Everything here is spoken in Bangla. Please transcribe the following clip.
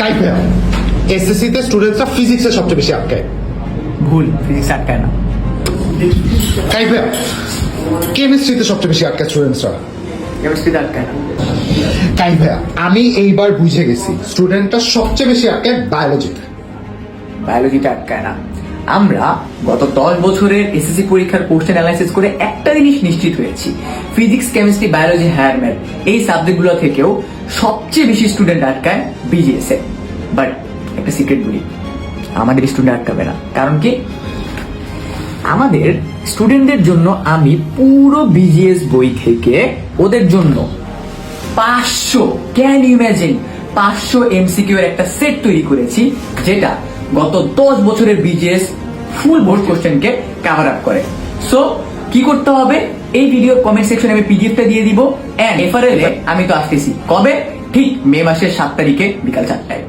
কাই ভাইয়া এসএসসি তে স্টুডেন্টসরা ফিজিক্সে সবচেয়ে বেশি আটকায়। ভুল ফিজিক্স আটকায় না। কাই ভাইয়া কেমিস্ট্রিতে সবচেয়ে বেশি আটকায় স্টুডেন্টসরা কেমিস্ট্রিতে আটকায় না। ভাইয়া আমি এইবার বুঝে গেছি স্টুডেন্টরা সবচেয়ে বেশি আটকায় বায়োলজিতে বায়োলজিতে আটকায় না। আমরা গত দশ বছরের এসএসসি পরীক্ষার কোশ্চেন অ্যানালাইসিস করে একটা জিনিস নিশ্চিত হয়েছি। Physics chemistry biology higher math এই সাবজেক্টগুলো থেকেও সবচেয়ে বেশি স্টুডেন্ট আটকায় বিজিএস এ। বাট একটা সিক্রেট বলি, আমাদের স্টুডেন্ট আটকাবে না। কারণ কি? আমাদের স্টুডেন্টদের জন্য আমি পুরো বিজিএস বই থেকে ওদের জন্য পাঁচশো ক্যান ইমাজিন পাঁচশো এমসিকিউ এর একটা সেট তৈরি করেছি, যেটা গত দশ বছরের বিজিএস ফুল ভোট কোশ্চেনকে কাভার আপ করে। সো কি করতে হবে? এই ভিডিও কমেন্ট সেকশনে আমি পিডিএফটা দিয়ে দিব। এন্ড এফআরএল আমি তো আসতেছি। কবে? ঠিক মে মাসের সাত তারিখে বিকাল চারটায়।